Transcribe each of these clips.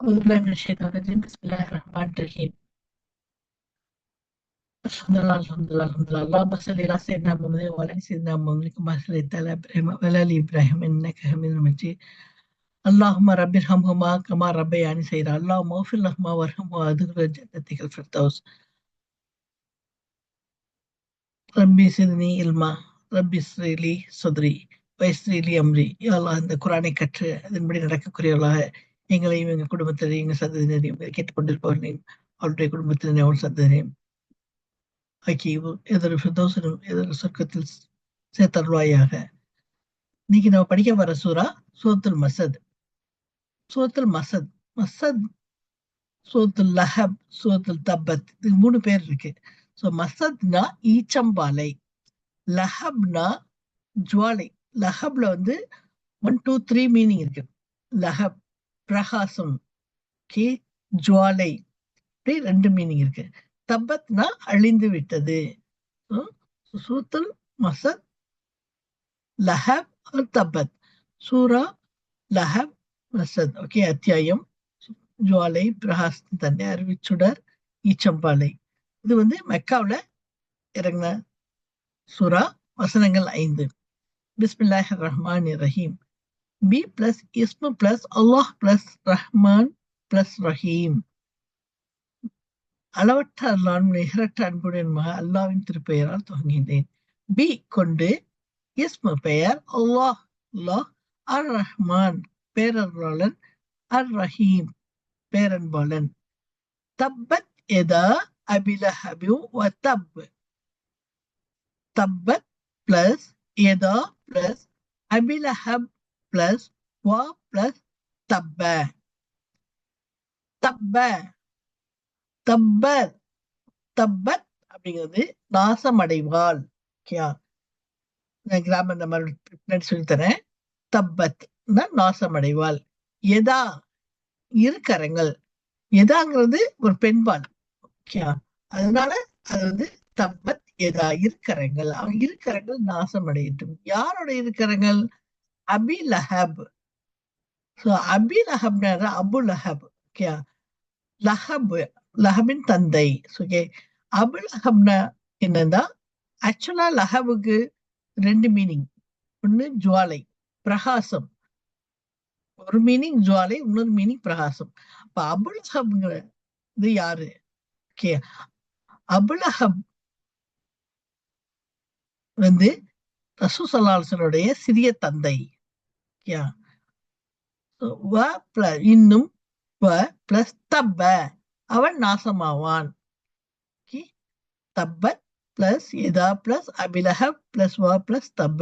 أعوذ بالله من الشيطان الرجيم بسم الله الرحمن الرحيم الحمد لله الحمد لله الحمد لله اللهم صل على سيدنا محمد وعلى آل سيدنا محمد كما صليت على إبراهيم وعلى آل إبراهيم إنك حميد مجيد اللهم رب ارحمهما كما ربياني صغيرا اللهم اغفر لهما وارحمهما وادخلهما جنتك الفردوس ரப்பி சிறுனி இல்மா ரப்பி ஸ்ரீலி சுத்ரி வைஸ்ரீலி அம்ரி யாழ்லா இந்த குரானை கற்று அதன்படி நடக்கக்கூடியவர்களாக எங்களையும் எங்கள் குடும்பத்தினரையும் எங்கள் சந்ததியினரையும் கேட்டுக்கொண்டிருப்பவர்களையும் அவருடைய குடும்பத்தினரையும் அவள் சந்ததியினரையும் ஆக்கியும் எதிர பிரதோசனும் எதிர சொர்க்கத்தில் சேர்த்தருள்வாயாக. இன்னைக்கு நம்ம படிக்க வர சூறா சூரத்துல் மசத். சூரத்துல் மசத் மசத் சூரத்துல் லஹப் சூரத்துல் தப்பத் இது மூணு பேர் இருக்கு. ஸோ மசத்னா ஈச்சம்பாலை லஹப்னா ஜுவாலை. லஹப்ல வந்து ஒன் டூ த்ரீ மீனிங் இருக்கு. லஹப் பிரகாசம். கே ஜுவாலை. அப்படி ரெண்டு மீனிங் இருக்கு. தப்பத்னா அழிந்து விட்டது. சூத்தல் மசத் லஹப் தப்பத் சூரா லஹப் மசத். ஓகே அத்தியாயம். ஜுவாலை பிரகாசம் தன்னை அறிவிச்சுடர் ஈச்சம்பாலை. இது வந்து மெக்காவில் இறங்கின சுரா வசனங்கள் ஐந்து. பிஸ்மில்லாஹ் ரஹ்மான் ரஹீம். பி பிளஸ் இஸ்மு பிளஸ் அல்லாஹ் பிளஸ் ரஹ்மான் பிளஸ் ரஹீம் அளவற்ற அல்லான் நிகரற்ற அன்புடன் மக அல்லாவின் திருப்பெயரால் துவங்கினேன் பி கொண்டு இஸ்மு பெயர் அல்லாஹ் அல்லாஹ் அர் ரஹ்மான் பேரருளாளன் அர் ரஹீம் பேரன்பாளன் தப்பத் எதா அபிலஹபு வத்தப் தப்பத் பிளஸ் எதா பிளஸ் அபிலஹப் பிளஸ் வா பிளஸ் தப்ப தப்ப தப்பத் தப்பத் அப்படிங்கிறது நாசமடைவாள். ஓகேயா நான் கிராமர் நம்ம பின்னாடி சொல்லித்தரேன் தப்பத் நாசம் அடைவாள் எதா? இருக்கரங்கள் எதாங்கிறது ஒரு பெண்பால். ஓகே அதனால அது வந்து தப்பத் எதா? இருக்கரங்கள் அவன் இருக்கரங்கள் நாசம் அடையட்டும் யாரோட இருக்கரங்கள் அபி லஹப். ஸோ அபி லஹப்னா அபு லஹப் ஓகே லஹப் லஹபின் தந்தை ஓகே அபு லஹப்னா என்னன்னா ஆக்சுவலா லஹபுக்கு ரெண்டு மீனிங் ஒன்று ஜுவாலை பிரகாசம். ஒரு மீனிங் ஜுவாலை இன்னொரு மீனிங் பிரகாசம். அப்ப அபுலஹப்ங்கிற இது யாரு? ஓகே அபுலஹப் வந்து ரசூசல்லாசனுடைய சிறிய தந்தை. வ இன்னும் வ பிளஸ் தப்ப. அவன் நாசமாவான். தப்ப பிளஸ் எதா பிளஸ் அபிலஹப் பிளஸ் வ பிளஸ் தப்ப.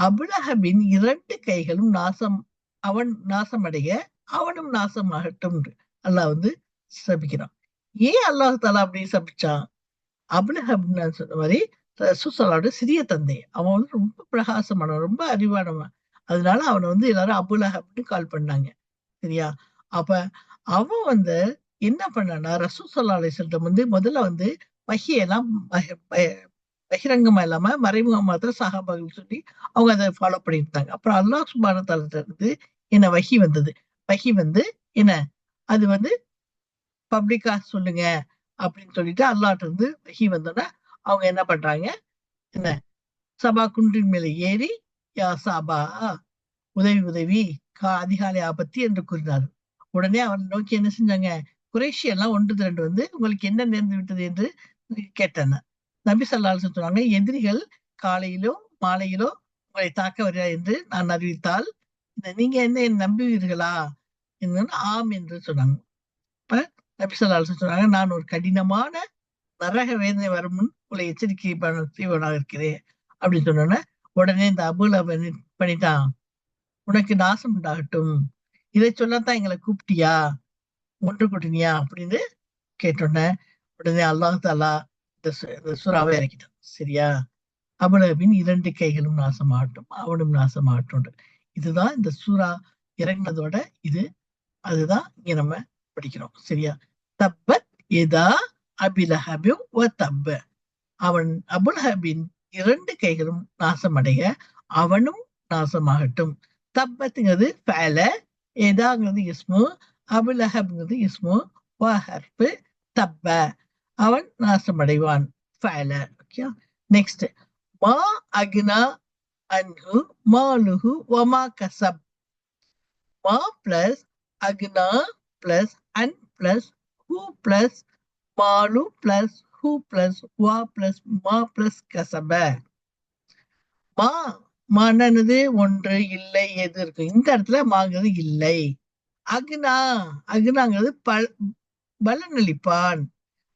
அபிலஹபின் இரண்டு கைகளும் நாசம் அவன் நாசமடைய அவனும் நாசமாகட்டும் அல்லாஹ் வந்து சபிக்கிறான். ஏன் அல்லாஹ் தாலா அப்படி சபிச்சான்? அபிலஹப்னு சொன்ன மாதிரி சுசலாவோட சிறிய தந்தை. அவன் வந்து ரொம்ப பிரகாசமானவன் ரொம்ப அறிவானவன். அதனால அவனை வந்து எல்லாரும் அபுலஹப்னு கால் பண்ணாங்க. சரியா? அப்ப அவன் வந்து என்ன பண்ணான்னா ரசூ சல்லா அலிஸ்லம் வந்து முதல்ல வந்து வகியெல்லாம் பகிரங்கமா இல்லாம மறைமுகமா தான் சஹாபாக்கள் சொல்லி அவங்க அதை ஃபாலோ பண்ணியிருந்தாங்க. அப்புறம் அல்லாஹ் சுபான இருந்து என்ன வகி வந்தது? வகி வந்து என்ன? அது வந்து பப்ளிக்கா சொல்லுங்க அப்படின்னு சொல்லிட்டு அல்லாட்ட இருந்து வகி வந்தோன்னா அவங்க என்ன பண்றாங்க? என்ன? சபா குன்றின் மேல ஏறி யா சாபா உதவி உதவி கா அதிகாலை ஆபத்து என்று கூறினார். உடனே அவன் நோக்கி என்ன செஞ்சாங்க? குறைஷி எல்லாம் ஒன்று திரண்டு வந்து உங்களுக்கு என்ன நேர்ந்து விட்டது? என்று கேட்டன. நபி சல்லால் சொன்னாங்க எதிரிகள் காலையிலோ மாலையிலோ உங்களை தாக்க வருகிறார் என்று நான் அறிவித்தால் நீங்க என்ன நம்புவீர்களா? என்ன ஆம் என்று சொன்னாங்க. இப்ப நபி சொல்லால் சொன்னாங்க நான் ஒரு கடினமான நரக வேதனை வரும் முன் உங்களை எச்சரிக்கை செய்வனாக இருக்கிறேன். அப்படின்னு சொன்னோன்னே உடனே இந்த அபுல பண்ணிட்டான். உனக்கு நாசம் உண்டாகட்டும். இதை சொல்லத்தான் எங்களை கூப்பிட்டியா? ஒன்று கூட்டினியா? அப்படின்னு கேட்டோன்னே உடனே அல்லாஹ் தாலா இந்த சுறாவை இறக்கிட்டான். சரியா? அபுலபின் இரண்டு கைகளும் நாசமாகட்டும் அவனும் நாசமாகட்டும் இதுதான் இந்த சூறா இறங்கினதோட இது. அதுதான் இங்க நம்ம படிக்கிறோம். சரியா? தப்பத் எதா அபிலஹபு தப்ப. அவன் அபுல்ஹபின் இரண்டு கைகளும் நாசமடைய அவனும் நாசமாகட்டும். தப்பத்துங்கிறது ஃபேல ஏதாங்கிறது இஸ்மு அபுலஹப்ங்கிறது இஸ்மு வஹர்பு தப்ப. அவன் நாசமடைவான் ஃபஅல ஓகே. நெக்ஸ்ட் மா அக்னா அன்ஹு மாலுஹு வமா கசப். மா பிளஸ் அக்னா பிளஸ் அன் பிளஸ் ஹூ பிளஸ் மாலு பிளஸ் ஹூ பிளஸ் வா பிளஸ் மா பிளஸ் கசப. மா மனது ஒன்று இல்லை எது இருக்கும் இந்த இடத்துல மாங்கிறது இல்லை. அக்னா அக்னாங்கிறது பல பலனளிப்பான்.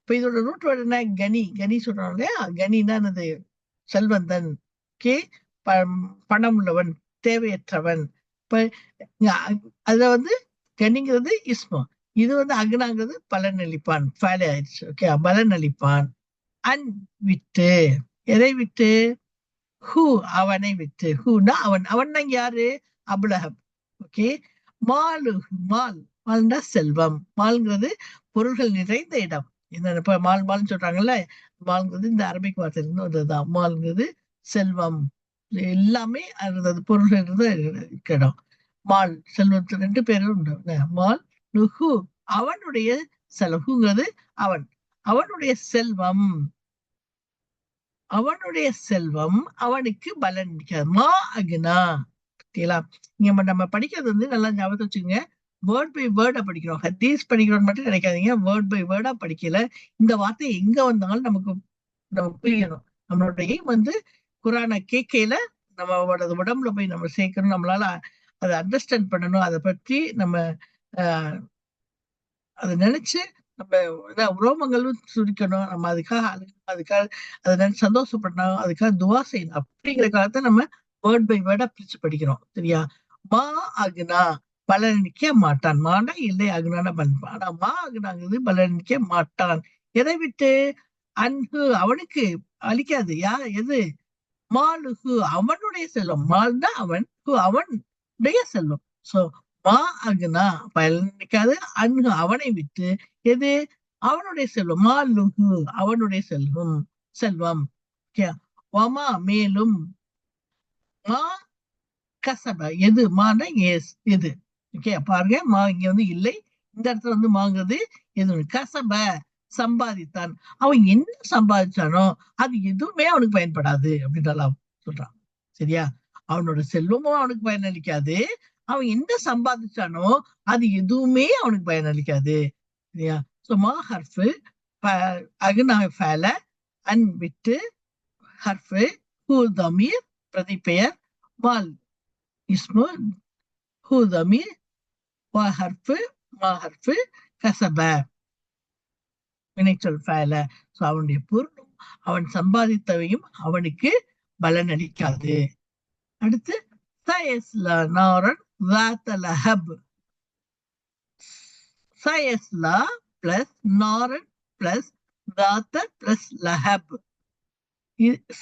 இப்ப இதோட ரூட் வேர்டு என்ன? கனி. கனி சொல்றோம் இல்லையா? கனின்னா என்னது? செல்வந்தன். கே பணம் உள்ளவன் தேவையற்றவன். இப்ப அதுல வந்து கனிங்கிறது இஸ்மம் இது வந்து அக்னாங்கிறது பலனளிப்பான். ஃபேலே ஆயிடுச்சு. ஓகே பலனளிப்பான். அன் விட்டு. எதை விட்டு? ஹூ அவனை விட்டு. ஹூனா அவன். அவன் யாரு? அபுலஹப் ஓகே மாலு மால். மால்னா செல்வம். மால்ங்கிறது பொருள்கள் நிறைந்த இடம். என்ன இப்ப மால் மால்னு சொல்றாங்கல்ல? மால்ங்கிறது இந்த அரபிக் வார்த்தையிலிருந்து வந்ததுதான். மால்ங்கிறது செல்வம். எல்லாமே அது பொருள்கள் இருந்த இடம். மால் செல்வத்து ரெண்டு பேரும் உண்டு. மால் நுகு அவனுடைய செலவுங்கிறது அவன். அவனுடைய செல்வம். அவனுடைய செல்வம் அவனுக்கு பலன் மா அகுனா. பார்த்தீங்களா இங்க நம்ம படிக்கிறது வந்து நல்லா ஞாபகத்தை வச்சுக்கோங்க. வேர்ட் பை வேர்டா படிக்கிறோம். ஹதீஸ் படிக்கிறோம் மட்டும் நினைக்காதீங்க. வேர்ட் பை வேர்டா படிக்கல. இந்த வார்த்தை எங்க வந்தாலும் நமக்கு நம்ம புரியணும். நம்மளோட எய்ம் வந்து குரானை கேட்கையில நம்மளோட உடம்புல போய் நம்ம சேர்க்கணும். நம்மளால அதை அண்டர்ஸ்டாண்ட் பண்ணணும். அதை பற்றி நம்ம அதை நினைச்சு நம்ம உரோமங்களும் சுரிக்கணும் நம்ம அதுக்காக அதுக்காக அதை நினைச்சு சந்தோஷப்படணும். அதுக்காக துவா செய்யணும். அப்படிங்கிற காலத்தை நம்ம வேர்ட் பை வேர்டா பிரிச்சு படிக்கிறோம். சரியா? மா அகுனா பலனிக்க மாட்டான். மானா இல்லை அகுனான பண்பான் ஆனா மா அகுனாங்கிறது பலனிக்க மாட்டான். எதை விட்டு? அன்பு அவனுக்கு அழிக்காது யா? எது? மாலுகு அவனுடைய செல்வம். மால்னா அவன் அவனுடைய செல்வம். சோ மா அகுனா பலனிக்காது அன்கு அவனை விட்டு எது? அவனுடைய செல்வம். மாலுகு அவனுடைய செல்வம் செல்வம். வமா மேலும். மா கசப எது? மானா எஸ் எது? ஓகே பாருங்க. மா இங்க வந்து இல்லை. இந்த இடத்துல வந்து மாங்கிறது எது? கசப சம்பாதித்தான். அவன் என்ன சம்பாதிச்சானோ அது எதுவுமே அவனுக்கு பயன்படாது அப்படின்றலாம் சொல்றான். சரியா? அவனோட செல்வமும் அவனுக்கு பயனளிக்காது. அவன் என்ன சம்பாதிச்சானோ அது எதுவுமே அவனுக்கு பயனளிக்காது இல்லையா? ஸோ மா ஹர்ஃபு அகுனா ஃபேல அன் விட்டு ஹர்ஃபு ஹூ தமீர் பிரதிபெயர் மால் இஸ்மு ஹூ தமீர் வா ஹர்ஃபு மா ஹர்ஃபு கசப வினைச்சொல் ஃபேல சோ அவனுடைய பொருளும் அவன் சம்பாதித்தவையும் அவனுக்கு பலனளிக்காது. அடுத்து சயஸ்லா நாரன் ذات لهب சயஸ்லா பிளஸ் நாரன் பிளஸ் தாத்த பிளஸ் லஹப்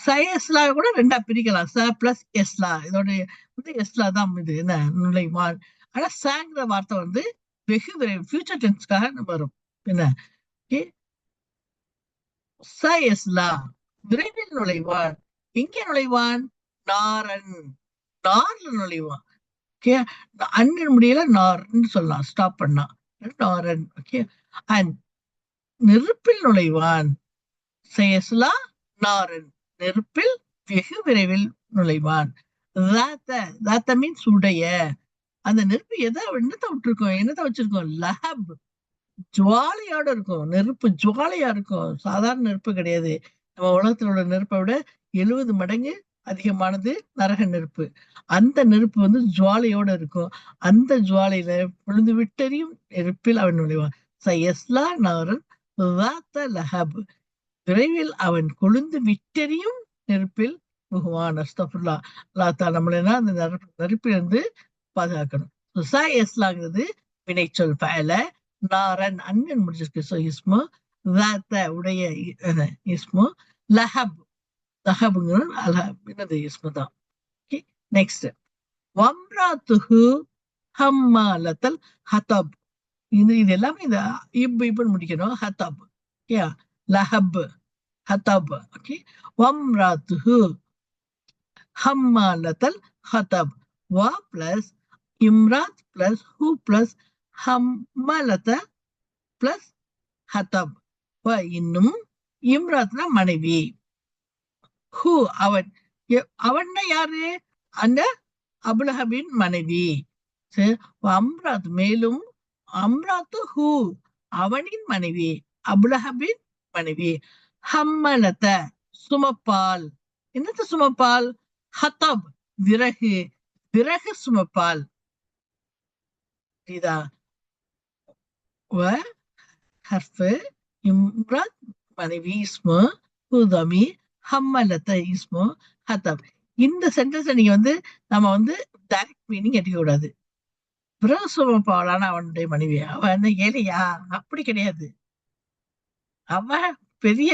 சயஸ்லா கூட ரெண்டா பிரிக்கலாம் ச பிளஸ் எஸ்லா இதோட வந்து எஸ்லா தான் இது என்ன நுழைவான் ஆனா சாங்கிற வார்த்தை வந்து வெகு விரைவு ஃபியூச்சர் டென்ஸ்க்காக வரும் என்ன ச எஸ்லா விரைவில் நுழைவான் எங்கே நுழைவான் நாரன் நார்ல நுழைவான் ஓகே அண்ணன் முடியல நார்ன்னு சொல்லலாம். ஸ்டாப் பண்ணா. நாரன். ஓகே அண்ட் நெருப்பில் நுழைவான். செயஸ்லா நாரன். நெருப்பில் வெகு விரைவில் நுழைவான். தாத்த மீன்ஸ் உடைய. அந்த நெருப்பு எதை என்னத்தை விட்டுருக்கோம்? என்னத்தை வச்சிருக்கோம்? லஹப் ஜுவாலையோட இருக்கும். நெருப்பு ஜுவாலையா இருக்கும். சாதாரண நெருப்பு கிடையாது. நம்ம உலகத்துல உள்ள நெருப்பை விட எழுபது மடங்கு அதிகமானது நரக நெருப்பு. அந்த நெருப்பு வந்து ஜுவாலையோட இருக்கும். அந்த ஜுவாலையில பொழுது விட்டறியும் நெருப்பில் அவன் நுழைவான். சயஸ்லா நாரன் லஹப். விரைவில் அவன் கொழுந்து விட்டறியும் நெருப்பில் புகுவான். அஸ்தபுல்லா லாத்தா நம்மளா அந்த நெருப்பு நெருப்பிலிருந்து பாதுகாக்கணும். சா எஸ்லாங்கிறது வினைச்சொல் பயல நாரன் அண்ணன் முடிச்சிருக்கு ஸோ இஸ்மு உடைய இஸ்மு லஹப். லஹபுங்கிறது அலஹப் என்னது நெக்ஸ்ட் வம்ராத்துஹு ஹம்மாலத்தல் ஹதப். இது இது எல்லாமே இந்த இப் இப்படி முடிக்கணும். ஹதப். ஓகே லஹப் ஹதப். ஓகே வம்ராத்துஹு ஹம்மாலத்தல் ஹதப். வா பிளஸ் இம்ராத் பிளஸ் ஹூ பிளஸ் ஹம்மலத பிளஸ் ஹதப். வ இன்னும் இம்ராத்னா மனைவி. ஹூ அவன். அவன்னா யாரு? அந்த அபுலஹபின் மனைவி. அம்ராத் மேலும் அம்ராத்து ஹூ அவனின் மனைவி அபுலஹபின் மனைவி. ஹம்மலத சுமப்பால். என்னத்த சுமப்பால்? ஹத்தப் விறகு. விறகு சுமப்பால். இதா. ஹர்ஃபு இம்ராத் மனைவி இஸ்மு ஹூதமி ஹம்மலத்த இஸ்மு ஹதப் இந்த சென்டென்ஸ் நீங்க வந்து நம்ம வந்து டைரக்ட் மீனிங் எடுக்க கூடாது. விறகு அவனுடைய மனைவி அவன் என்ன ஏழையா? அப்படி கிடையாது. அவ பெரிய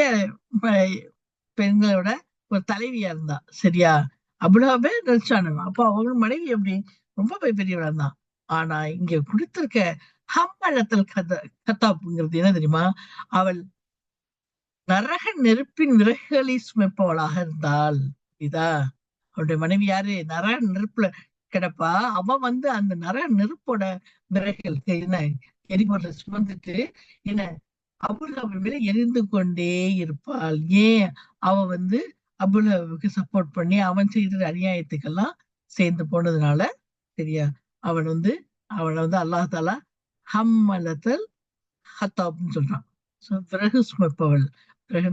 பெண்களோட ஒரு தலைவியா இருந்தா சரியா? அவ்வளவே நினைச்சானுங்க. அப்போ அவங்க மனைவி எப்படி? ரொம்ப பெரியவளா இருந்தான் ஆனா இங்க கொடுத்திருக்க ஹம்மலத்தல் கத கத்தாப்புங்கிறது என்ன தெரியுமா? அவள் நரக நெருப்பின் விறகுகளை சுமைப்பவளாக இருந்தாள் இதா அவருடைய மனைவி யாரு? நரக நெருப்புல கிடப்பா. அவ வந்து அந்த நரக நெருப்போட விறகுகளுக்கு என்ன எரிபொருளை சுமந்துட்டு என்ன அபுல்ஹாபின் மேல எரிந்து கொண்டே இருப்பாள். ஏன்? அவ வந்து அபுல்ஹாபுக்கு சப்போர்ட் பண்ணி அவன் செய்த அநியாயத்துக்கெல்லாம் சேர்ந்து போனதுனால சரியா? அவன் வந்து அவனை வந்து அல்லாஹ் தாலா ஹம்மலத்தல் ஹத்தாப்னு சொல்றான். So, விறகு சுமப்பவள். விறகு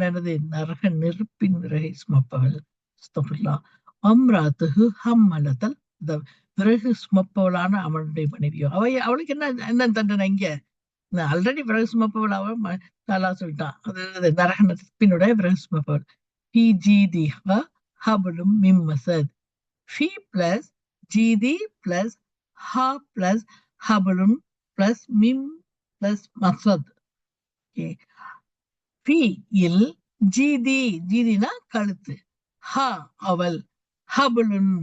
நரக நெருப்பின் விறகை சுமப்பவள் அஸ்தகுல்லாஹ். அம்ராத்துஹு ஹம்மலத்தல் இந்த விறகு சுமப்பவளான அவனுடைய மனைவியோ அவ அவளுக்கு என்ன என்ன தண்டனை இங்க ஆல்ரெடி பிறகு சுமப்பவள் அவ ம- நல்லா சொல்லிட்டான் அது நரக நெருப்பினுடைய பிறகு சுமப்பவள் பி ஜீதி ஹபலும் மிம் மசத் ஃபி பிளஸ் ஜீதி பிளஸ் ஹா பிளஸ் ஹபலும் பிளஸ் மிம் பிளஸ் மசத் ஓகே பி இல் ஜீதி ஜீதினா கழுத்து. ஹ அவள் ஹபுலுன்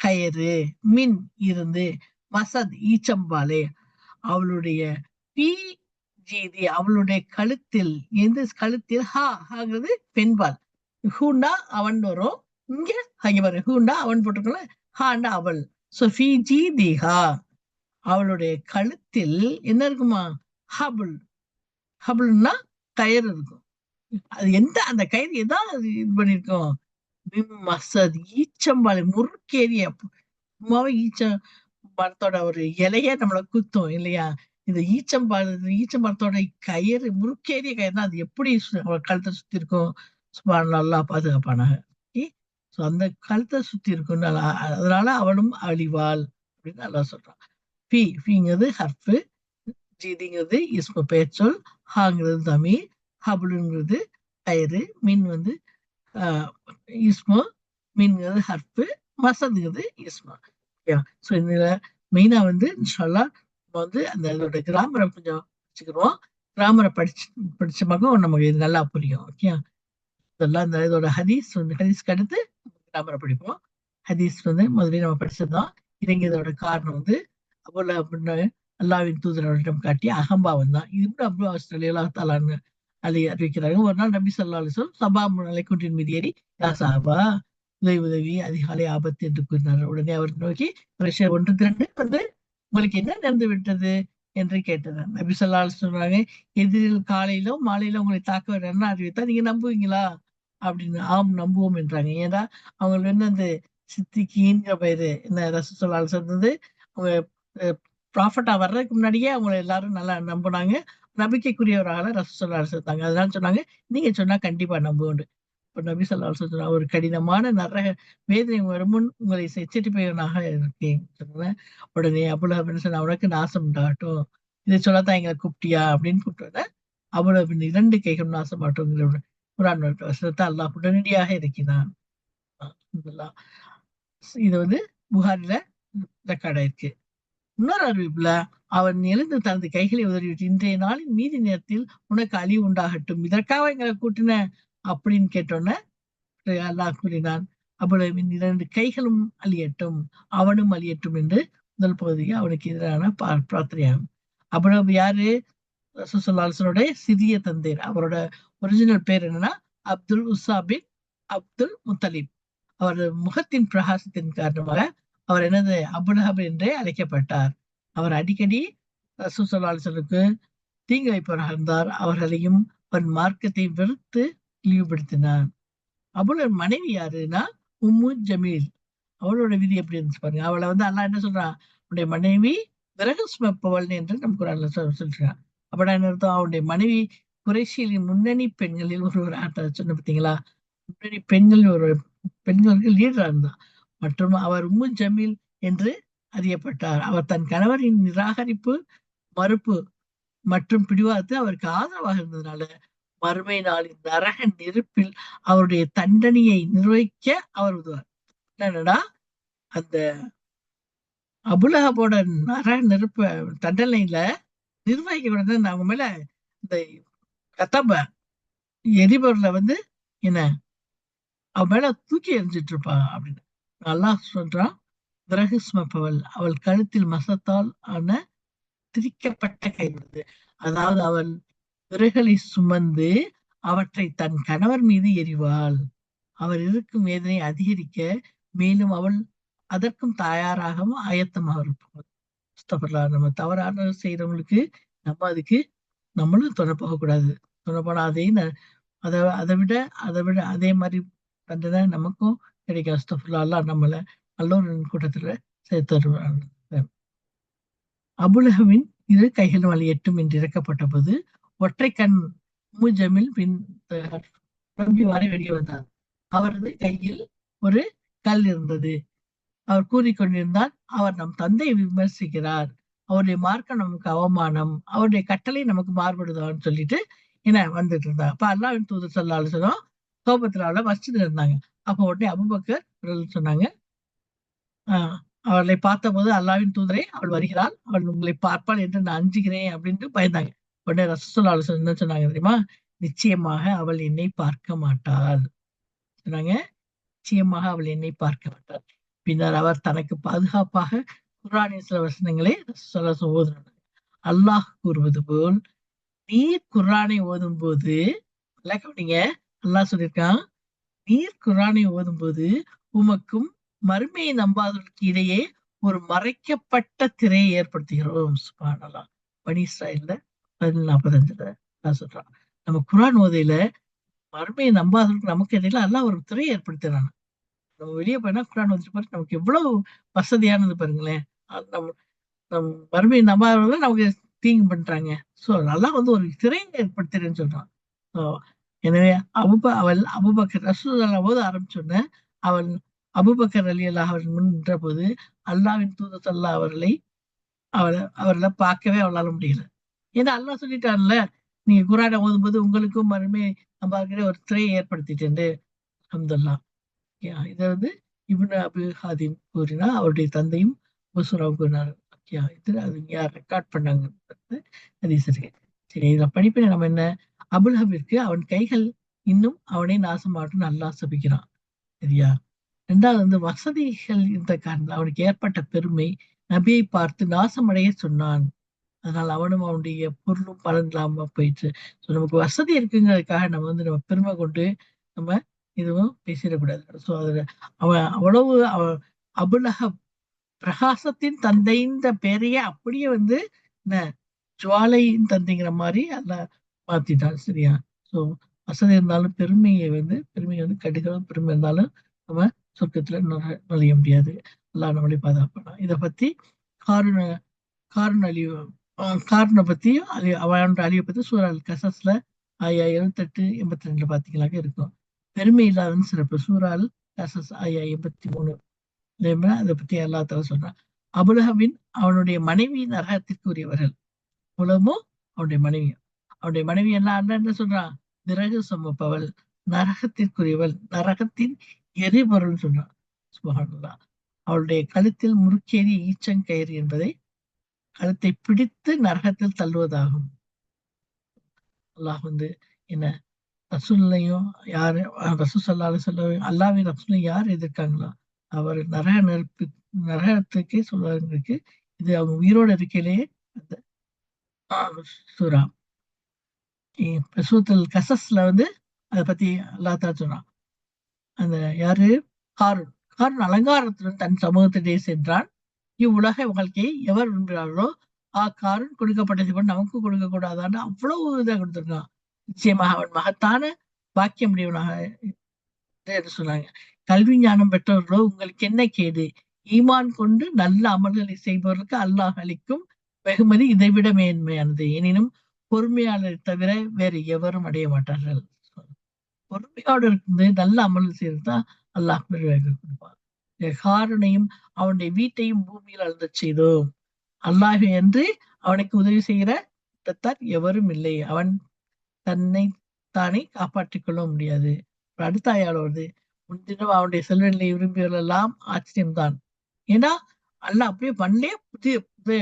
கயிறு மின் இருந்து மசத் ஈச்சம்பாலே. அவளுடைய பி ஜீதி அவளுடைய கழுத்தில் எந்த கழுத்தில்? ஹா ஹாங்கிறது பெண்பால். ஹூண்டா அவன் வரும். இங்க அங்க பாரு. ஹூண்டா அவன் போட்டிருக்கல ஹாண்டா அவள். சோ ஃபி ஜீதி ஹா அவளுடைய கழுத்தில் என்ன இருக்குமா? ஹபுல் அப்படின்னா கயிறு இருக்கும். அது எந்த அந்த கயிறு எதான் அது இது பண்ணிருக்கோம்? மிம் மசத் ஈச்சம்பாலை முறுக்கேறிய சும்மாவே ஈச்ச மரத்தோட ஒரு இலையே நம்மளை குத்தும் இல்லையா? இந்த ஈச்சம்பால் மரத்தோட கயிறு முறுக்கேறிய கயிறு அது எப்படி சு- கழுத்தை சுத்தி இருக்கும்? சும்மா நல்லா பாதுகாப்பானாக. சோ அந்த கழுத்தை சுத்தி இருக்கும் அதனால அவனும் அழிவாள் அப்படின்னு நல்லா சொல்றான். ஃபீ ஃபீங்கிறது ஹர்ஃபு. ஜீதிங்கிறது இஸ்ம பெயர்ச்சொல் ஹாங்கிறது தமிழ் ஹபுலுங்கிறது டயரு மின் வந்து ஆஹ், இஸ்மு ஹர்ப்பு ஹர்ஃபு மசதுங்கிறது இஸ்மா ஸோ இதில் மெயினா வந்து இன்ஷால்லா நம்ம வந்து அந்த இதோட கிராமரை கொஞ்சம் வச்சுக்கிடுவோம். கிராமரை படிச்சு படிச்சமாக நமக்கு இது நல்லா புரியும். ஓகே இதெல்லாம் இந்த இதோட ஹதீஸ் வந்து ஹதீஸ்க்கு அடுத்து கிராமரை படிப்போம். ஹதீஸ் வந்து முதல்ல நம்ம படிச்சதுதான். இறங்கியதோட காரணம் வந்து அபுல்லா அப்படின்னு அல்லாவின் தூதரிடம் காட்டிய அகம்பாவம் தான் இது அப்து ஆஸ்திரேலியா தாலான்னு அறிவிக்கிறாங்க. ஒரு நாள் நபி சொல்லா அலிஸ்லாம் சபா மலைக்குன்றின் மீது ஏறி யா சாபா உதவி உதவி அதிகாலை ஆபத்து என்று கூறினார். உடனே அவர் நோக்கி பிரஷர் ஒன்று திரண்டு வந்து உங்களுக்கு என்ன நடந்து விட்டது? என்று கேட்டனர். நபி சொல்லா சொல்றாங்க எதிரில் காலையிலும் மாலையிலும் உங்களை தாக்க வேண்டாம்னு அறிவித்தா நீங்க நம்புவீங்களா? அப்படின்னு ஆம் நம்புவோம் என்றாங்க. ஏன்னா அவங்களுக்கு என்ன அந்த சித்திகின்ற பேரு என்ன ரச சொல்லால் சொன்னது அவங்க ப்ராஃபட்டாக வர்றதுக்கு முன்னாடியே அவங்களை எல்லாரும் நல்லா நம்பினாங்க. நம்பிக்கைக்குரியவராக ரச சொல்லால் சேர்த்தாங்க அதனால சொன்னாங்க நீங்க சொன்னா கண்டிப்பா நம்புவோண்டு. இப்போ நபி சொல்லால் சொன்னா ஒரு கடினமான நரக வேதனை வரும் முன் உங்களை எச்சரிப்பவனாக இருக்கேன். சொன்னேன் உடனே அபுலஹபின் சொன்ன அவனுக்கு நாசம் உண்டாகட்டும். இதை சொல்லத்தான் எங்களை கூப்பிட்டியா? அப்படின்னு கூப்பிட்டு அபுலஹபின் இரண்டு கைகள் நாசமாட்டோங்கிற குரான் வசனத்தை அல்லாஹ் உடனடியாக இருக்கிறான் இது வந்து புகாரில ரெக்கார்ட் ஆயிருக்கு. இன்னொரு அறிவிப்புல அவன் எழுந்து தனது கைகளை உதறிவிட்டு இன்றைய நாளின் மீதி நேரத்தில் உனக்கு அழிவு உண்டாகட்டும். இதற்காக எங்களை கூட்டின? அப்படின்னு கேட்டோன்னே அல்லாஹ் கூறினான் அபுலவின் இரண்டு கைகளும் அழியட்டும் அவனும் அழியட்டும் என்று முதல் பகுதியில் அவனுக்கு எதிரான பிரார்த்தனையாகும். அபுலவ் யாரு? சுசல்லாசனுடைய சிறிய தந்தையர். அவரோட ஒரிஜினல் பேர் என்னன்னா அப்துல் உசாபின் அப்துல் முத்தலிப். அவரது முகத்தின் பிரகாசத்தின் காரணமாக அவர் என்னது? அபுலஹப் என்றே அழைக்கப்பட்டார். அவர் அடிக்கடி ரசூசல்லாசலுக்கு தீங்கு வைப்பவராக இருந்தார் அவர்களையும் அவன் மார்க்கத்தை வெறுத்து இழிவுபடுத்தினார் அபுலர் மனைவி யாருன்னா? உம்மு ஜமீல். அவளோட விதி எப்படி இருந்துச்சு பாருங்க. அவளை வந்து அல்லா என்ன சொல்றான்? அவனுடைய மனைவி விறகு சுமப்பவள் என்று நம்ம ஒரு சொல்றான். அப்படின்னா என்ன அர்த்தம்? அவனுடைய மனைவி குறைசியலின் முன்னணி பெண்களில் ஒரு ஒரு ஆட்ட சொன்ன பார்த்தீங்களா முன்னணி பெண்கள் ஒரு பெண்களுக்கு லீடரா இருந்தான். மற்றும் அவர் உம்மு ஜமீல் என்று அறியப்பட்டார். அவர் தன் கணவரின் நிராகரிப்பு மறுப்பு மற்றும் பிடிவாதத்து அவருக்கு ஆதரவாக இருந்ததுனால மறுமை நாளின் நரக நெருப்பில் அவருடைய தண்டனையை நிர்வகிக்க அவர் உதவார் என்னடா அந்த அபுலகபோட நரக நெருப்ப தண்டனையில நிர்வகிக்க கூடாது அவங்க மேல இந்த கத்தம்ப எரிபொருளை வந்து என்ன அவன் மேல தூக்கி எரிஞ்சிட்டு இருப்பா அப்படின்னு. அல்லாஹ் சொல்றான் விறகு அவள் கழுத்தில் மசத்தால் ஆன திரிக்கப்பட்ட கை அதாவது அவள் விறகுகளை சுமந்து அவற்றை தன் கணவர் மீது எறிவாள். அவர் இருக்கும் வேதனை அதிகரிக்க மேலும் அவள் அதற்கும் தயாராகவும் ஆயத்தமாக இருப்பாள். முஸ்தபர்லா நம்ம தவறான செய்யறவங்களுக்கு நம்ம அதுக்கு நம்மளும் துணை போகக்கூடாது. துணை போனா அதையும் அதை அதை விட அதை விட அதே மாதிரி தண்டனை நமக்கும் கிடைக்க அஸ்தபுல்லா நம்மளை நல்லோரின் கூட்டத்துல சேர்த்து அபுலகவின் இரு கைகளும் வழி எட்டும் என்று இறக்கப்பட்ட போது ஒற்றை கண் மூஜமில் பின் வாரி வெளியே வந்தார். அவரது கையில் ஒரு கல் இருந்தது. அவர் கூறிக்கொண்டிருந்தார் அவர் நம் தந்தையை விமர்சிக்கிறார். அவருடைய மார்க்கம் நமக்கு அவமானம். அவருடைய கட்டளை நமக்கு மாறுபடுதான்னு சொல்லிட்டு என்ன வந்துட்டு இருந்தார். அப்ப அல்லாவின் தூதர் சொல்லாலும் சொல்லும் கோபத்தினால மஸ்ஜித் இருந்தாங்க. அப்போ உடனே அபுபக்கர் சொன்னாங்க. ஆஹ் அவளை பார்த்தபோது அல்லாவின் தூதரை அவள் வருகிறாள். அவள் உங்களை பார்ப்பாள் என்று நான் அஞ்சுகிறேன் அப்படின்ட்டு பயந்தாங்க. உடனே ரசூலுல்லாஹி என்ன சொன்னாங்க தெரியுமா? நிச்சயமாக அவள் என்னை பார்க்க மாட்டாள். சொன்னாங்க நிச்சயமாக அவள் என்னை பார்க்க மாட்டாள். பின்னர் அவர் தனக்கு பாதுகாப்பாக குர்ஆனின் சில வசனங்களை ரசூலுல்லாஹி ஓதுனாங்க அல்லாஹ் கூறுவது போல் நீ குர்ஆனை ஓதும் போது நல்லா கவனிங்க அல்லாஹ் சொல்லியிருக்கான் நீர் குரானை ஓதும் போது உமக்கும் மறுமையை நம்பாதவர்களுக்கு இடையே ஒரு மறைக்கப்பட்ட திரையை ஏற்படுத்துகிறோம். சுபானலாம் பனி இஸ்ராயல்ல நாற்பத்தஞ்சுல நான் சொல்றான். நம்ம குரான் ஓதையில மறுமையை நம்பாதவர்களுக்கு நமக்கு இடையில எல்லாம் ஒரு திரையை ஏற்படுத்துறாங்க நம்ம வெளியே போனா குரான் ஓதிட்டு பாரு நமக்கு எவ்வளவு வசதியானது பாருங்களேன். நம்ம நம் மறுமையை நம்பாதவர்கள் நமக்கு தீங்கு பண்றாங்க. சோ நல்லா வந்து ஒரு திரையை ஏற்படுத்துறேன்னு சொல்றான். எனவே அபுப அவள் அபுபக்கர் ரசூலுல்லாஹ் போது ஆரம்பிச்சோன்ன அவள் அபுபக்கர் அலி அல்லா அவர்கள் முன் நின்ற போது அல்லாவின் தூதர் அல்லா அவர்களை அவளை அவர்களை பார்க்கவே அவளால முடியல. ஏன்னா அல்லாஹ் சொல்லிட்டான்ல நீங்க குரானை ஓதும்போது உங்களுக்கும் மறுமே நம்ம ஒரு திரையை ஏற்படுத்திட்டு அப்துல்லா இதை வந்து இப்னு அபு ஹாதின் கூறினா அவருடைய தந்தையும் பசுராவும் கூறினார். இது அது யார் ரெக்கார்ட் பண்ணாங்க சரி. இதுல படிப்பினை நம்ம என்ன அபுல்ஹபிற்கு அவன் கைகள் இன்னும் அவனை நாசமாட்டும் நல்லா சபிக்கிறான். சரியா? ரெண்டாவது வந்து வசதிகள் இருந்த காரணம் அவனுக்கு ஏற்பட்ட பெருமை நபியை பார்த்து நாசமடைய சொன்னான். அதனால அவனும் அவனுடைய பொருளும் பலன் இல்லாம போயிடுச்சு ஸோ நமக்கு வசதி இருக்குங்கிறதுக்காக நம்ம வந்து நம்ம பெருமை கொண்டு நம்ம எதுவும் பேசிடக்கூடாது. ஸோ அதுல அவன் அவ்வளவு அவன் அபுலக பிரகாசத்தின் தந்தைன்ற பேரையே அப்படியே வந்து என்ன ஜுவாலையின் தந்தைங்கிற மாதிரி அல்ல மாத்திட்டான் சரியா? ஸோ வசதி இருந்தாலும் பெருமையை வந்து பெருமையை வந்து கட்டுக்கிறோம் பெருமை இருந்தாலும் நம்ம சொர்க்கத்துல நுழைய முடியாது. எல்லாம் நம்மளே பாதுகாப்பான இதை பத்தி காரண காரண அழிவு காரண பத்தி அழி அவனோட அழிவை பத்தி சூறால் கசஸ்ல ஆயா எழுபத்தெட்டு எண்பத்தி ரெண்டுல பாத்தீங்களாக்க இருக்கும். பெருமை இல்லாதன்னு சிறப்பு. சூறால் கசஸ் ஆயா எண்பத்தி மூணு அதை பத்தி எல்லாத்தாலும் சொல்றான். அபுலஹபின் அவனுடைய மனைவி நரகத்திற்கு உரியவர்கள் அவனுடைய மனைவியும். அவனுடைய மனைவி எல்லாம் அண்ணன் என்ன சொல்றான் விறகு சுமப்பவள் நரகத்திற்குரியவள் நரகத்தின் எரிபொருள் சொல்றான் சுபஹானல்லாஹ் அவளுடைய கழுத்தில் முறுக்கேறி ஈச்சங்கயிறு என்பதை கழுத்தை பிடித்து நரகத்தில் தள்ளுவதாகும். அல்லாஹ் வந்து என்ன ரசூல்லையும் யாரு ரசூல் சல்லாஹ் சொல்ல அல்லாவின் ரசூலையும் யார் எதிர்க்காங்களோ? அவர் நரக நெருப்பு நரகத்துக்கே சொல்வதற்கு இது அவங்க உயிரோட இருக்கையிலேயே அந்த ஆஹ் சூத்தல் கசஸ்ல வந்து அதை பத்தி அல்லாத்தா சொன்னான் அந்த யாரு? காரூன் காரூன் அலங்காரத்துடன் தன் சமூகத்திலே சென்றான். இவ்வுலக வாழ்க்கையை எவர் விரும்புகிறார்களோ ஆ காரூன் கொடுக்கப்பட்டது போல நமக்கு கொடுக்க கூடாதான்னு அவ்வளவு இதாக கொடுத்திருக்கான். நிச்சயமாக அவன் மகத்தான பாக்கியம் உடையவனாக என்று சொன்னாங்க. கல்வி ஞானம் பெற்றவர்களோ உங்களுக்கு என்ன கேடு? ஈமான் கொண்டு நல்ல அமல்களை செய்பவர்களுக்கு அல்லாஹ் அளிக்கும் வெகுமதி இதைவிட மேன்மையானது எனினும் பொறுமையாளரை தவிர வேறு எவரும் அடைய மாட்டார்கள். பொறுமையோடு இருந்து நல்ல அமல் செய்துதான் அல்லாஹ் பெருவாக காரனையும் அவனுடைய வீட்டையும் பூமியில் அழுத செய்தோம். அல்லாஹ் என்று அவனுக்கு உதவி செய்கிற கூட்டத்தார் எவரும் இல்லை. அவன் தன்னை தானே காப்பாற்றிக் கொள்ள முடியாது அடுத்த ஆயாளோடு வருது முன்தினம் அவனுடைய செல்வநிலை விரும்பியவர்களெல்லாம் ஆச்சரியம்தான். ஏன்னா அல்லாஹ் அப்படியே பண்ணே புதிய புதிய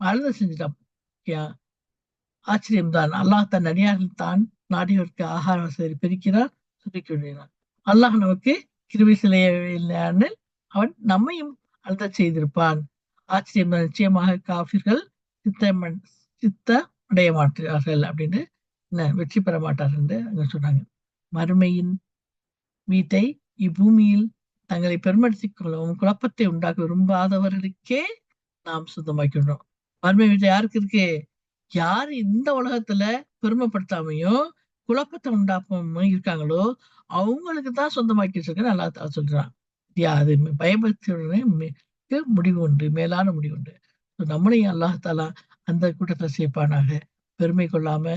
அழுத செஞ்சிட்டான். ஆச்சரியம்தான். அல்லாஹ் தன் அடியார்கள் தான் நாடியோருக்கு ஆகார வசதி பிரிக்கிறார் சுருக்கி விடுகிறார். அல்லாஹ் நமக்கு கிருவி சிலையில் அவன் நம்மையும் அழுத செய்திருப்பான். ஆச்சரியம் நிச்சயமாக காபிர்கள் சித்த சித்த அடைய மாட்டார்கள் அப்படின்னு என்ன வெற்றி பெற மாட்டார்கள் என்று அங்க சொன்னாங்க. மறுமையின் வீட்டை இப்பூமியில் தங்களை பெருமடுத்திக் கொள்ளவும் குழப்பத்தை உண்டாக்க விரும்பாதவர்களுக்கே நாம் சுத்தமாக்கிடுறோம் மறுமை வீட்டை யாருக்கு இருக்கு? யார் இந்த உலகத்துல பெருமைப்படுத்தாமையும் குழப்பத்தை உண்டாக்காம இருக்காங்களோ அவங்களுக்கு தான் சொந்தமாக்கி வச்சிருக்கேன்னு அல்லா சொல்றான். யா அது பயபக்தியுடனே முடிவு உண்டு மேலான முடிவு உண்டு. நம்மளையும் அல்லாஹ் அந்த கூட்டத்தை சேர்ப்பானாக. பெருமை கொள்ளாம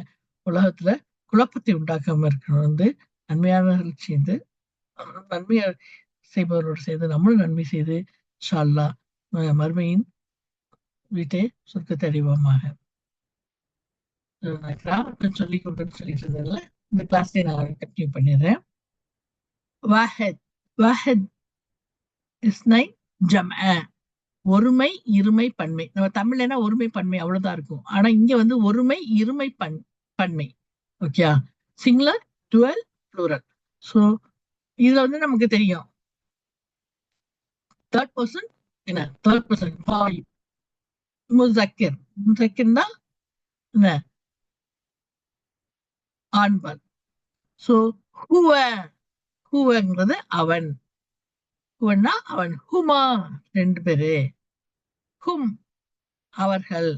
உலகத்துல குழப்பத்தை உண்டாக்காம இருக்கணும் வந்து நன்மையானவர்கள் சேர்ந்து நன்மையா நன்மையை செய்பவர்களோடு சேர்ந்து நம்மளும் நன்மை செய்து ஷால்லா மருமையின் மறுமையின் வீட்டை சொர்க்கத்தை அறிவோமாக அஹ் சொல்லிக் கிராமத்தை சொல்லி கொடுன்னு சொல்லிட்டு இருந்தேன்ல இந்த கிளாஸ்லயே நான் கண்டினியூ பண்ணிடுறேன். வாஹத் வாஹத் இஸ்னை ஜம்அ ஒருமை இருமை பன்மை. நம்ம தமிழ்லனா ஒருமை பன்மை? அவ்வளவுதான் இருக்கும். ஆனா இங்க வந்து ஒருமை இருமை பன் பன்மை. Okay singular dual plural so இதுல வந்து நமக்கு தெரியும். தேர்ட் பர்சன் என்ன? தேர்ட் பர்சன் பாய். முசக்கிர். முசக்கிர் தான் என்ன? ஆண்பால் சோ ஹுவ ஹுவங்கிறது அவன். ஹுவன்னா அவன். ஹுமா ரெண்டு பேரு. ஹும் அவர்கள்.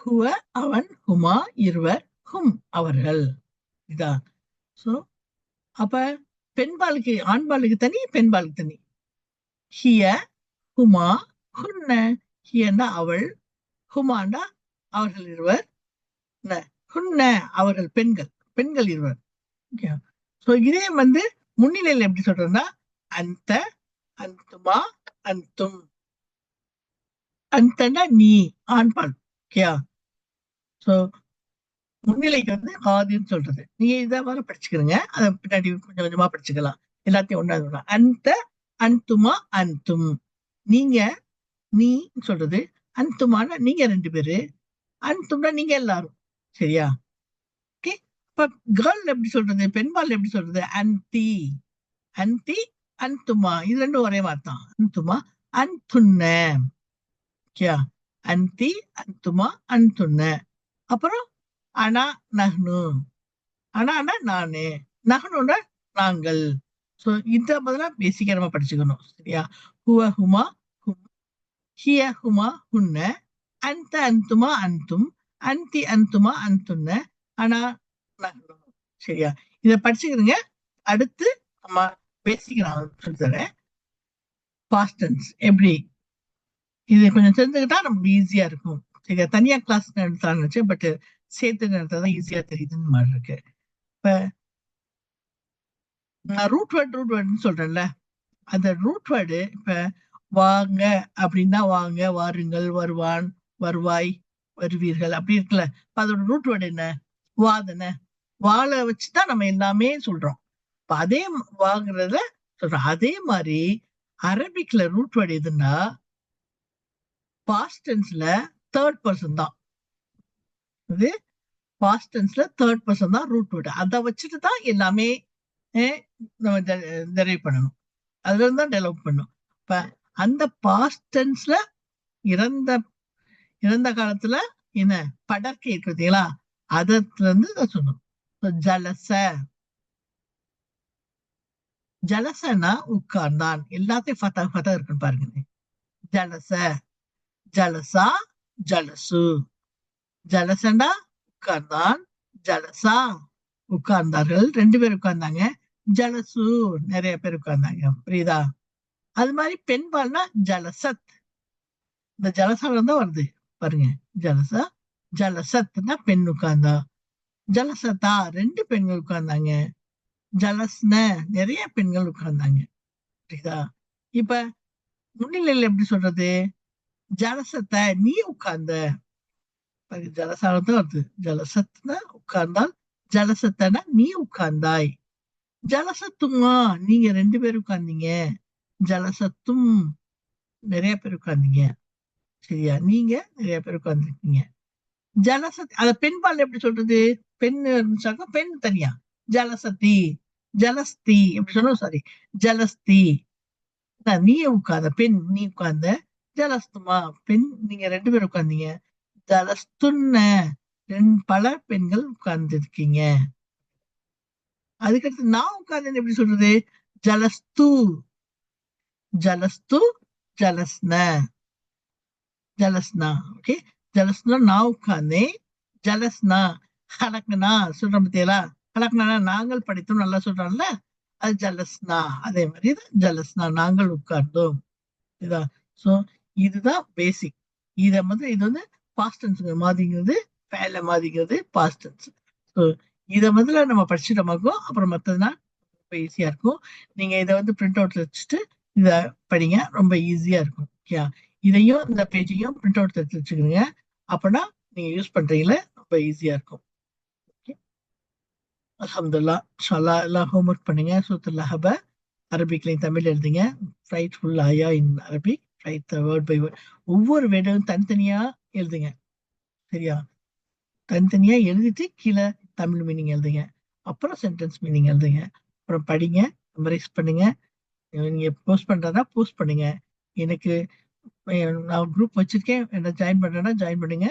ஹுவ அவன் ஹுமா இருவர் ஹும் அவர்கள். இதான். சோ அப்ப பெண்பாலுக்கு ஆண்பாலுக்கு தனி பெண்பாலுக்கு தனி. ஹிய ஹுமா ஹுன்ன ஹியன்னா அவள் ஹுமாண்டா அவர்கள் இருவர். ஹுன்ன அவர்கள் பெண்கள் பெண்கள் இருவர். ஓகே இதே வந்து முன்னிலையில எப்படி சொல்றதுன்னா அந்த அந்துமா அந்தும் அந்தன்னா நீ ஆண்பால். ஓகேயா சோ முன்னிலைக்கு வந்து ஆதின்னு சொல்றது. நீங்க இதை மாதிரி படிச்சுக்கிறீங்க. அதை பின்னாடி கொஞ்சம் கொஞ்சமா படிச்சுக்கலாம். எல்லாத்தையும் ஒண்ணா அந்த அந்துமா அந்தும் நீங்க நீ சொல்றது அந்துமான நீங்க ரெண்டு பேரு அந்தும்னா நீங்க எல்லாரும். சரியா? ஓகே இப்ப கேர்ள் எப்படி சொல்றது பெண்பால் எப்படி சொல்றது அந்தி அந்தி அந்துமா இது ரெண்டும் ஒரே வார்த்தை தான் அந்துமா அந்துன்ன ஓகேயா அந்தி அந்துமா அந்துன்ன அப்புறம் அனா நஹ்னு. அனானா நானு. நகனுன்னா நாங்கள். ஸோ இந்த மாதிரிலாம் பேசிக்காக நம்ம படிச்சுக்கணும் சரியா? ஹுவ ஹுமா ஹும் ஹிய ஹுமா ஹுன்ன அந்த அந்துமா அந்தும் அந்தி அந்துமா அந்துன்ன ஆனா சரியா? இத படிச்சுக்கிறீங்க. அடுத்து நம்ம பேசிக் நான் சொல்லித்தரேன் பாஸ்டன்ஸ் எப்படி? இது கொஞ்சம் தெரிஞ்சுக்கிட்டா நமக்கு ஈஸியா இருக்கும் சரியா? தனியா கிளாஸ் நடத்தான்னு வச்சு பட் சேர்த்து நடத்தாதான் ஈஸியா தெரியுதுன்னு மாதிரி இருக்கு. இப்ப நான் ரூட் வேர்ட் ரூட் வேர்டுன்னு சொல்றேன்ல. அந்த ரூட் வேர்டு இப்ப வாங்க அப்படின்னா வாங்க வாருங்கள் வருவான் வருவாய் வருவீர்கள். அப்படி இருக்குல்ல. அதோட ரூட் வேர்டு என்ன? வா தானே. வாழை வச்சுதான் நம்ம எல்லாமே சொல்றோம். இப்ப அதே வாங்குறத சொல்றோம். அதே மாதிரி அரபிக்ல ரூட் வேர்டு எதுன்னா பாஸ்டன்ஸ்ல தேர்ட் பர்சன் தான். இது பாஸ்டன்ஸ்ல தேர்ட் பர்சன் தான் ரூட் வேர்டு அதை வச்சுட்டு தான் எல்லாமே நம்ம டெரைவ் பண்ணணும். அதுல இருந்து தான் டெவலப் பண்ணணும். இப்ப அந்த பாஸ்ட் டென்ஸ்ல இறந்த இறந்த காலத்துல என்ன படர்க்கை இருக்கு பார்த்தீங்களா அதத்துல இருந்து சொன்னோம் ஜலச. ஜலசனா உட்கார்ந்தான். எல்லாத்தையும் ஃபத்தா ஃபத்தா இருக்குன்னு பாருங்க ஜலச. ஜலசா ஜலசு. ஜலசண்டா உட்கார்ந்தான். ஜலசா. உட்கார்ந்தார்கள். ரெண்டு பேர் உட்கார்ந்தாங்க. ஜலசு நிறைய பேர் உட்கார்ந்தாங்க. புரியுதா? அது மாதிரி பெண்பால்னா ஜலசத். இந்த ஜலசாலம் தான் வருது. பாருங்க. ஜலச ஜலசத்னா பெண் உட்கார்ந்தா. ஜலசத்தா ரெண்டு பெண்கள் உட்கார்ந்தாங்க. ஜலஸ்ன நிறைய பெண்கள் உட்கார்ந்தாங்க. புரியுதா? இப்ப முன்னிலையில எப்படி சொல்றது? ஜலசத்தை நீ உட்கார்ந்த. பாருங்க, ஜலசாலம் தான் வருது. ஜலசத்னா உட்கார்ந்தால் ஜலசத்தனா நீ உட்கார்ந்தாய். ஜலசத்துமா நீங்க ரெண்டு பேர் உட்கார்ந்தீங்க. ஜலசத்தும் நிறைய பேர் உட்கார்ந்தீங்க. சரியா? நீங்க நிறைய பேர் உட்கார்ந்துருக்கீங்க. ஜலசத் அத பெண் பால் எப்படி சொல்றது? பெண் இருந்துச்சாக்கா பெண் தனியா. ஜலசத்தி ஜலஸ்தி எப்படி சொன்னோம் சாரி ஜலஸ்தி. நீ உட்கார்ந்த பெண் நீ உட்கார்ந்த ஜலஸ்துமா? பெண் நீங்க ரெண்டு பேர் உட்கார்ந்தீங்க. ஜலஸ்துன்ன ரெண்டு பல பெண்கள் உட்கார்ந்து இருக்கீங்க அதுக்கடுத்து நான் உட்கார்ந்து எப்படி சொல்றது? ஜலஸ்து. ஜலஸ்து ஜலஸ்ன. ஜலஸ்னா ஓகே ஜலஸ்னா நான் உட்கார்ந்தேன். ஜலஸ்னா ஹலக்னா சொல்றோம் பத்தியலா ஹலக்னா நாங்கள் படித்தோம் நல்லா சொல்றோம்ல அது ஜலஸ்னா. அதே மாதிரி ஜலஸ்னா நாங்கள் உட்கார்ந்தோம். இதா? சோ இதுதான் பேசிக் இத வந்து இது வந்து பாஸ்டன்ஸ் டென்ஸ் மாதிங்கிறது வேலை மாதிங்கிறது பாஸ்டன்ஸ் ஸோ இதை முதல்ல நம்ம படிச்சுட்டோமாக்கும் அப்புறம் மற்றதுனா ரொம்ப ஈஸியா இருக்கும். நீங்க இதை வந்து பிரிண்ட் அவுட்ல வச்சுட்டு இதை படிங்க ரொம்ப ஈஸியா இருக்கும். ஓகேயா இதையும் இந்த பேஜையும் பிரிண்ட் அவுட் எடுத்து வச்சுக்கோங்க அப்பனா நீங்க யூஸ் பண்றீங்கள ரொம்ப ஈஸியா இருக்கும். ஓகே அல்ஹம்துல்லா ஷல்லா எல்லாம் ஹோம் ஒர்க் பண்ணுங்க. சூத்துல் லஹப. அரபிக்லையும் தமிழ் எழுதுங்க. ரைட் ஃபுல் ஆயா in Arabic write word by word ஒவ்வொரு வேர்டும் தனித்தனியா எழுதுங்க. சரியா? தனித்தனியா எழுதிட்டு கீழே தமிழ் மீனிங் எழுதுங்க. அப்புறம் சென்டென்ஸ் மீனிங் எழுதுங்க. அப்புறம் படிங்க மெமரைஸ் பண்ணுங்க. நீங்க போஸ்ட் பண்றதா போஸ்ட் பண்ணுங்க. எனக்கு நான் குரூப் வச்சிருக்கேன். என்ன ஜாயின் பண்றேன்னா ஜாயின் பண்ணுங்க.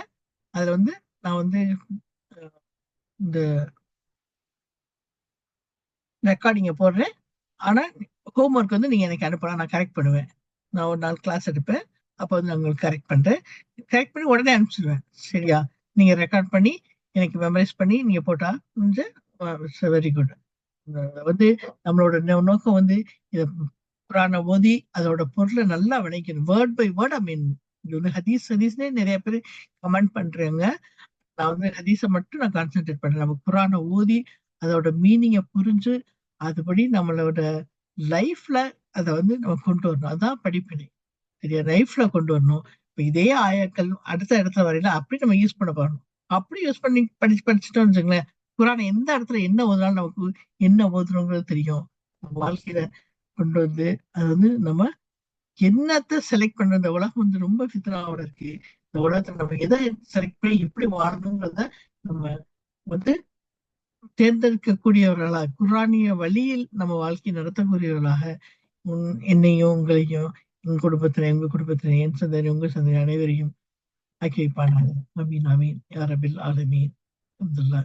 அதுல வந்து நான் வந்து இந்த ரெக்கார்டிங்கை போடுறேன். ஆனா ஹோம்ஒர்க் வந்து நீங்கள் எனக்கு அனுப்பலாம் நான் கரெக்ட் பண்ணுவேன். நான் ஒரு நாள் கிளாஸ் எடுப்பேன். அப்போ வந்து நான் உங்களுக்கு கரெக்ட் பண்ணுறேன் கரெக்ட் பண்ணி உடனே அனுப்பிச்சிடுவேன் சரியா? நீங்கள் ரெக்கார்ட் பண்ணி எனக்கு மெமரைஸ் பண்ணி நீங்க போட்டா கொஞ்சம் வெரி குட் வந்து நம்மளோட நோக்கம் வந்து இதை குரானை ஓதி அதோட பொருளை நல்லா விளைக்கணும் word by word I mean வந்து ஹதீஸ் ஹதீஸ்னே நிறைய பேர் கமெண்ட் பண்றாங்க. நான் வந்து ஹதீஸை மட்டும் நான் கான்சென்ட்ரேட் பண்றேன். நம்ம புராண ஓதி அதோட மீனிங்கை புரிஞ்சு அதுபடி நம்மளோட லைஃப்ல அதை வந்து நம்ம கொண்டு வரணும். அதான் படிப்பினை. சரியா? லைஃப்ல கொண்டு வரணும். இப்ப இதே ஆயாக்கள் அடுத்த இடத்துல வரையில அப்படி நம்ம யூஸ் பண்ண பாடணும் அப்படி யூஸ் பண்ணி படிச்சு படிச்சுட்டோம்னு வச்சுங்களேன் குரானை எந்த இடத்துல என்ன ஓதுனாலும் நமக்கு என்ன ஓதுறோங்கிறது தெரியும். நம்ம வாழ்க்கையில கொண்டு வந்து அது வந்து நம்ம என்னத்த செலக்ட் பண்ற இந்த உலகம் வந்து ரொம்ப ஃபித்னாவோட இருக்கு. இந்த உலகத்துல நம்ம எதை செலக்ட் பண்ணி எப்படி வாழணுங்கிறத நம்ம வந்து தேர்ந்தெடுக்கக்கூடியவர்களா குரானிய வழியில் நம்ம வாழ்க்கை நடத்தக்கூடியவர்களாக உன் என்னையும் உங்களையும் உங்க குடும்பத்தினை உங்க குடும்பத்தினை என் சந்தனை உங்க சந்தனை அனைவரையும் ஆக்கி அமீன் அமீன் யாரபில் ஆலமீன் அப்துல்லா